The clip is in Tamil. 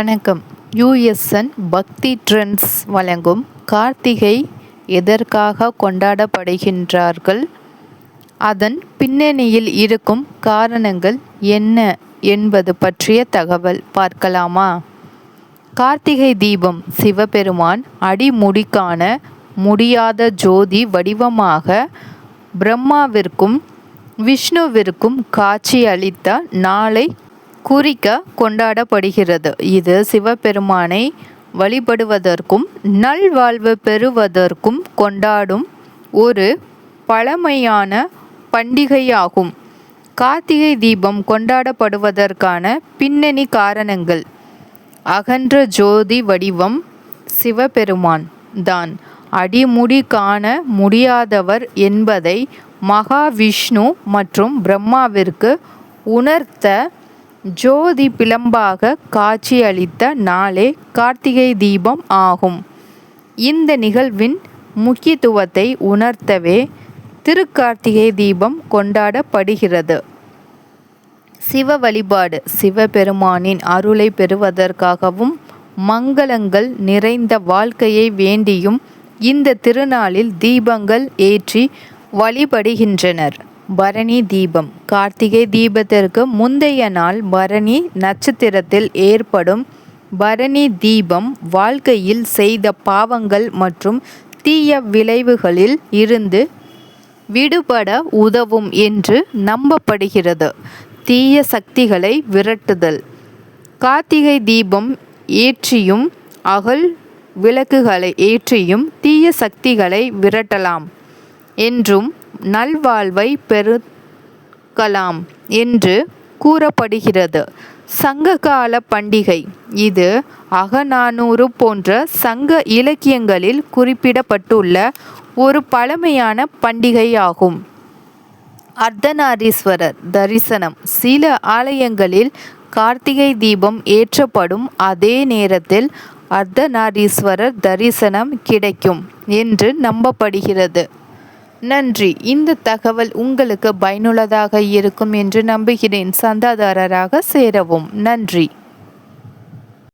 வணக்கம். யூஎஸ்என் பக்தி ட்ரெண்ட்ஸ் வழங்கும் கார்த்திகை எதற்காக கொண்டாடப்படுகின்றார்கள்? அதன் பின்னணியில் இருக்கும் காரணங்கள் என்ன என்பது பற்றிய தகவல் பார்க்கலாமா? கார்த்திகை தீபம் சிவபெருமான் அடிமுடிக்கான முடியாத ஜோதி வடிவமாக பிரம்மாவிற்கும் விஷ்ணுவிற்கும் காட்சி அளித்த நாளை குறிக்க கொண்டாடப்படுகிறது. இது சிவபெருமானை வழிபடுவதற்கும் நல்வாழ்வு பெறுவதற்கும் கொண்டாடும் ஒரு பழமையான பண்டிகையாகும். கார்த்திகை தீபம் கொண்டாடப்படுவதற்கான பின்னணி காரணங்கள் அகன்ற ஜோதி வடிவம் சிவபெருமான் தான். அடிமுடி காண முடியாதவர் என்பதை மகாவிஷ்ணு மற்றும் பிரம்மாவிற்கு உணர்த்த ஜோதி பிளம்பாக காட்சியளித்த நாளே கார்த்திகை தீபம் ஆகும். இந்த நிகழ்வின் முக்கியத்துவத்தை உணர்த்தவே திருக்கார்த்திகை தீபம் கொண்டாடப்படுகிறது. சிவ வழிபாடு சிவபெருமானின் அருளை பெறுவதற்காகவும் மங்களங்கள் நிறைந்த வாழ்க்கையை வேண்டியும் இந்த திருநாளில் தீபங்கள் ஏற்றி வழிபடுகின்றனர். பரணி தீபம். கார்த்திகை தீபத்திற்கு முந்தைய நாள் பரணி நட்சத்திரத்தில் ஏற்படும் பரணி தீபம் வாழ்க்கையில் செய்த பாவங்கள் மற்றும் தீய விளைவுகளில் இருந்து விடுபட உதவும் என்று நம்பப்படுகிறது. தீய சக்திகளை விரட்டுதல். கார்த்திகை தீபம் ஏற்றியும் அகல் விளக்குகளை ஏற்றியும் தீய சக்திகளை விரட்டலாம். என்றும் நல்வாழ்வை பெருக்கலாம் என்று கூறப்படுகிறது. சங்ககால பண்டிகை. இது அகநானூறு போன்ற சங்க இலக்கியங்களில் குறிப்பிடப்பட்டுள்ள ஒரு பழமையான பண்டிகையாகும். அர்த்தநாரீஸ்வரர் தரிசனம். சில ஆலயங்களில் கார்த்திகை தீபம் ஏற்றப்படும் அதே நேரத்தில் அர்த்தநாரீஸ்வரர் தரிசனம் கிடைக்கும் என்று நம்பப்படுகிறது. நன்றி. இந்த தகவல் உங்களுக்கு பயனுள்ளதாக இருக்கும் என்று நம்புகிறேன். சந்தாதாரராக சேரவும். நன்றி.